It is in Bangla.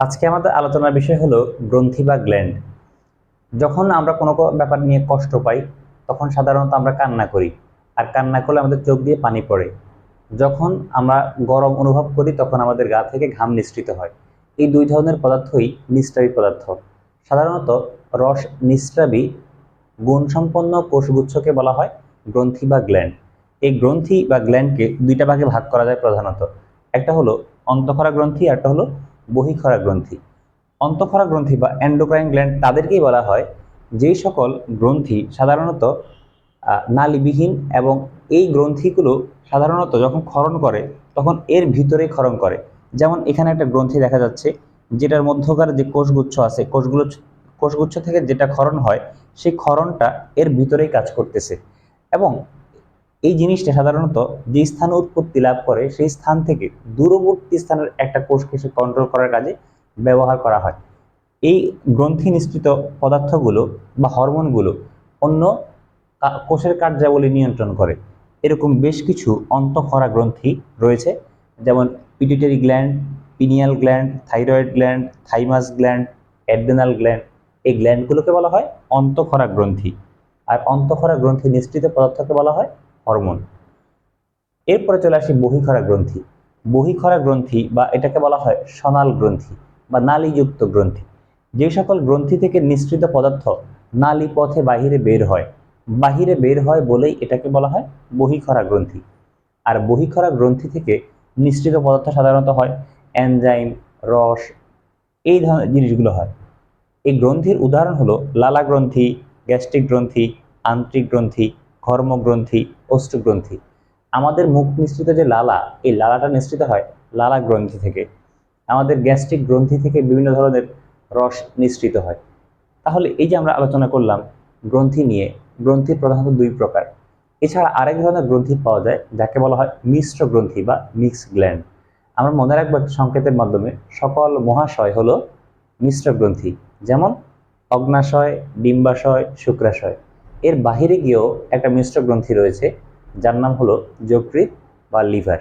আজকে আমাদের আলোচনার বিষয় হলো গ্রন্থি বা গ্ল্যান্ড। যখন আমরা কোনো ব্যাপার নিয়ে কষ্ট পাই, তখন সাধারণত আমরা কান্না করি, আর কান্না করলে আমাদের চোখ দিয়ে পানি পড়ে। যখন আমরা গরম অনুভব করি, তখন আমাদের গা থেকে ঘাম নিঃসৃত হয়। এই দুই ধরনের পদার্থই নিঃস্রাবী পদার্থ। সাধারণত রস নিঃস্রাবী গুণসম্পন্ন কোষগুচ্ছকে বলা হয় গ্রন্থি বা গ্ল্যান্ড। এই গ্রন্থি বা গ্ল্যান্ডকে দুইটা ভাগে ভাগ করা যায় প্রধানত। একটা হলো অন্তঃক্ষরা গ্রন্থি একটা হলো বহিঃক্ষরা গ্রন্থি। অন্তঃক্ষরা গ্রন্থি বা অ্যান্ডোক্রাইন গ্ল্যান্ড তাদেরকেই বলা হয়। যেই সকল গ্রন্থি সাধারণত নালিবিহীন এবং এই গ্রন্থিগুলো সাধারণত যখন ক্ষরণ করে, তখন এর ভিতরেই ক্ষরণ করে। যেমন এখানে একটা গ্রন্থি দেখা যাচ্ছে, যেটার মধ্যকার যে কোষগুচ্ছ আছে কোষগুলো কোষগুচ্ছ থেকে যেটা ক্ষরণ হয়, সেই ক্ষরণটা এর ভিতরেই কাজ করতেছে। এবং এই জিনিসটা সাধারণত যে স্থানে উৎপত্তি লাভ করে, সেই স্থান থেকে দূরবর্তী স্থানের একটা কোষকে সে কন্ট্রোল করার কাজে ব্যবহার করা হয়। এই গ্রন্থি নিঃসৃত পদার্থগুলো বা হরমোনগুলো অন্য কোষের কার্যাবলী নিয়ন্ত্রণ করে। এরকম বেশ কিছু অন্তঃক্ষরা গ্রন্থি রয়েছে, যেমন pituitary gland pineal gland thyroid gland thymus gland adrenal gland এই গ্ল্যান্ডগুলোকে বলা হয় অন্তঃক্ষরা গ্রন্থি। আর অন্তঃক্ষরা গ্রন্থি নিঃসৃত পদার্থকে বলা হয় হরমোন। এরপরে চলে আসি বহিখরা গ্রন্থি। বহিখরা গ্রন্থি বা এটাকে বলা হয় সনাল গ্রন্থি বা নালীযুক্ত গ্রন্থি। যে সকল গ্রন্থি থেকে নিঃসৃত পদার্থ নালী পথে বাহিরে বের হয়, বাহিরে বের হয় বলেই এটাকে বলা হয় বহিঃক্ষরা গ্রন্থি। আর বহিখরা গ্রন্থি থেকে নিঃসৃত পদার্থ সাধারণত হয় এনজাইম, রস, এই ধরনের জিনিসগুলো হয়। এই গ্রন্থির উদাহরণ হলো লালা গ্রন্থি গ্যাস্ট্রিক গ্রন্থি, আন্ত্রিক গ্রন্থি, ঘর্মগ্রন্থি অষ্টগ্রন্থি। আমাদের মুখ নিঃসৃত যে লালা, এই লালাটা নিঃসৃত হয় লালা গ্রন্থি থেকে। আমাদের গ্যাস্ট্রিক গ্রন্থি থেকে বিভিন্ন ধরনের রস নিঃসৃত হয়। তাহলে এই যে আমরা আলোচনা করলাম গ্রন্থি নিয়ে গ্রন্থি প্রধানত দুই প্রকার। এছাড়া আরেক ধরনের গ্রন্থি পাওয়া যায়, যাকে বলা হয় মিশ্র গ্রন্থি বা মিক্স গ্ল্যান্ড। আমরা মনে রাখব একটা সংকেতের মাধ্যমে সকল মহাশয় হলো মিশ্র গ্রন্থি, যেমন অগ্নাশয় ডিম্বাশয় শুক্রাশয়। এর বাহিরে গিয়েও একটা মিশ্র গ্রন্থি রয়েছে যার নাম হলো যকৃৎ বা লিভার।